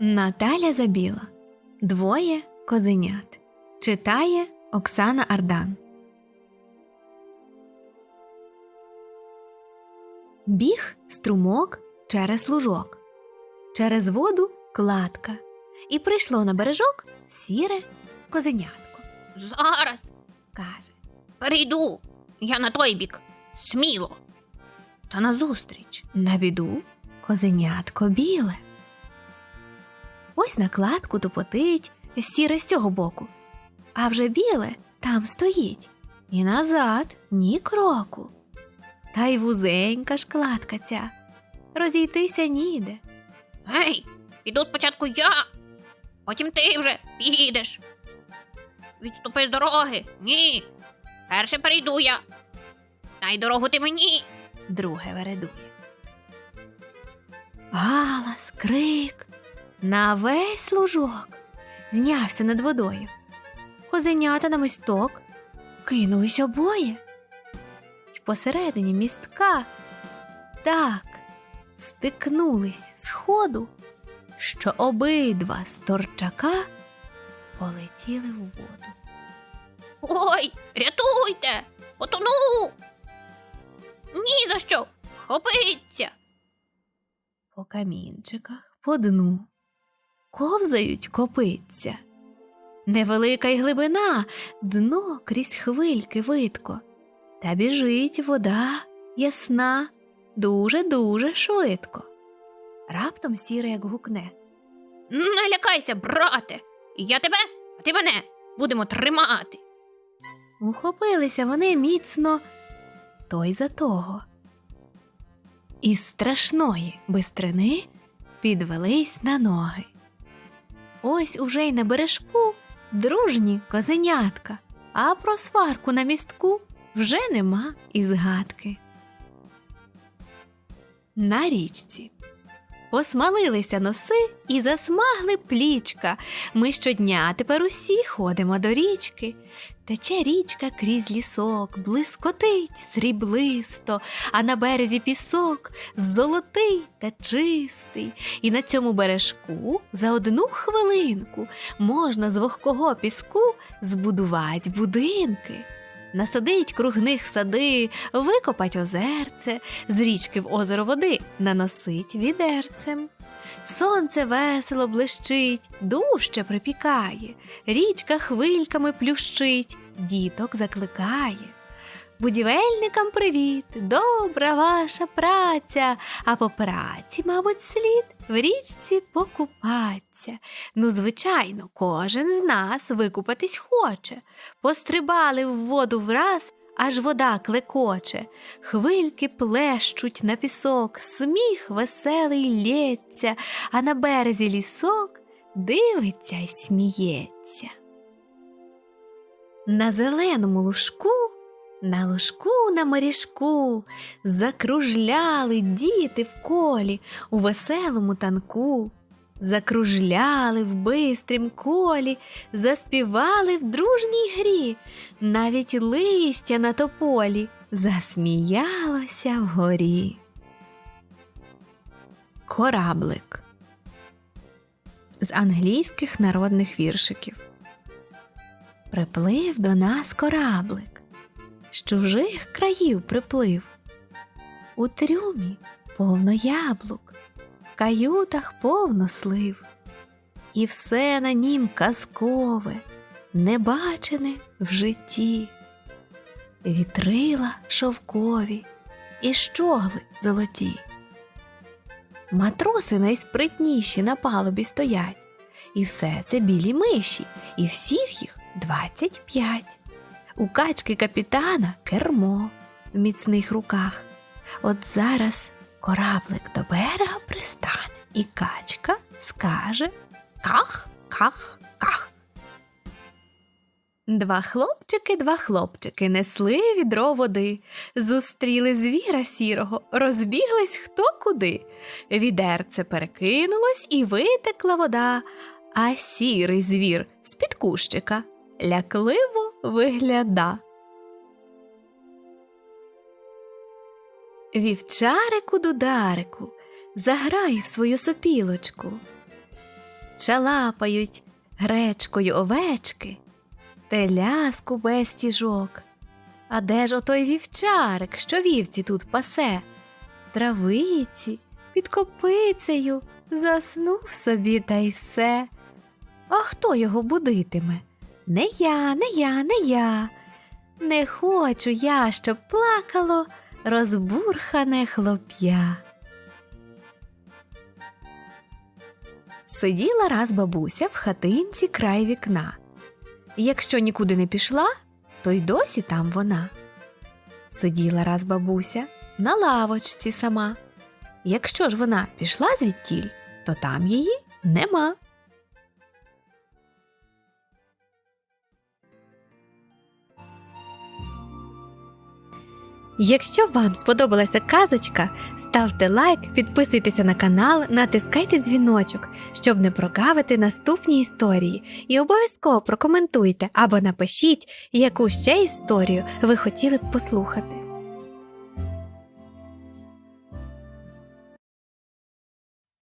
Наталя Забіла. Двоє козенят. Читає Оксана Ардан. Біг струмок через лужок. Через воду кладка. І прийшло на бережок сіре козенятко. Зараз, Каже. перейду. Я на той бік. Сміло. Та назустріч на біду козенятко біле. Ось на кладку тупотить сіре з цього боку, а вже біле там стоїть. І назад ні кроку. Та й вузенька ж кладка ця. Розійтися ніде. Гей, піду спочатку я, потім ти вже підеш. Відступи з дороги. Ні. Перше перейду я. Дай дорогу ти мені. друге вередує. Галас, крик на весь лужок знявся над водою. Козенята на місток кинулись обоє. І посередині містка так стикнулись сходу, що обидва з торчака полетіли в воду. Ой, рятуйте! Потону. Ні за що. Хопиться. по камінчиках, по дну. Ковзають копиться. Невелика й глибина, дно крізь хвильки видко. Та біжить вода ясна, дуже-дуже швидко. Раптом сіре як гукне. Не лякайся, брате. Я тебе, а ти мене будемо тримати. Ухопилися вони міцно той за того. Із страшної бистрини підвелись на ноги. Ось уже й на бережку дружні козенятка, а про сварку на містку вже нема і згадки. На річці посмалилися носи і засмагли плічка. Ми щодня тепер усі ходимо до річки. Тече річка крізь лісок, блискотить сріблисто, а на березі пісок золотий та чистий. І на цьому бережку за одну хвилинку можна з вогкого піску збудувати будинки. Насадить круг них сади, викопать озерце, з річки в озеро води наносить відерцем. Сонце весело блищить, дужче припікає, річка хвильками плющить, діток закликає. Будівельникам привіт, добра ваша праця, а по праці, мабуть, слід в річці покупаться. Ну, звичайно, кожен з нас викупатись хоче. Пострибали в воду враз, аж вода клекоче, хвильки плещуть на пісок, сміх веселий лється, а на березі лісок дивиться й сміється. На зеленому лужку, на лужку на морішку закружляли діти в колі у веселому танку. Закружляли в бистрім колі, заспівали в дружній грі, навіть листя на тополі засміялося вгорі. Кораблик з англійських народних віршиків. Приплив до нас кораблик, з чужих країв приплив. У трюмі повно яблук, в каютах повно слив, і все на нім казкове, небачене в житті. Вітрила шовкові і щогли золоті. Матроси найспритніші на палубі стоять, і все це білі миші, і всіх їх двадцять п'ять. У качки капітана кермо в міцних руках. От зараз кораблик до берега пристане, і качка скаже ках, ках, ках. Два хлопчики, два хлопчики несли відро води, зустріли звіра сірого, розбіглись хто куди. Відерце перекинулось і витекла вода, а сірий звір з-під кущика лякливо вигляда. Вівчарику дударику, заграй в свою сопілочку. чалапають гречкою овечки, теляску без стіжок. А де ж отой вівчарик, що вівці тут пасе? Травиці, під копицею, заснув собі та й все. А хто його будитиме? Не я, не я, не я. Не хочу я, щоб плакало розбурхане хлоп'я. Сиділа раз бабуся в хатинці край вікна. Якщо нікуди не пішла, то й досі там вона. Сиділа раз бабуся на лавочці сама. Якщо ж вона пішла звідтіль, то там її нема. Якщо вам сподобалася казочка, ставте лайк, підписуйтеся на канал, натискайте дзвіночок, щоб не прогавити наступні історії. І обов'язково прокоментуйте або напишіть, яку ще історію ви хотіли б послухати.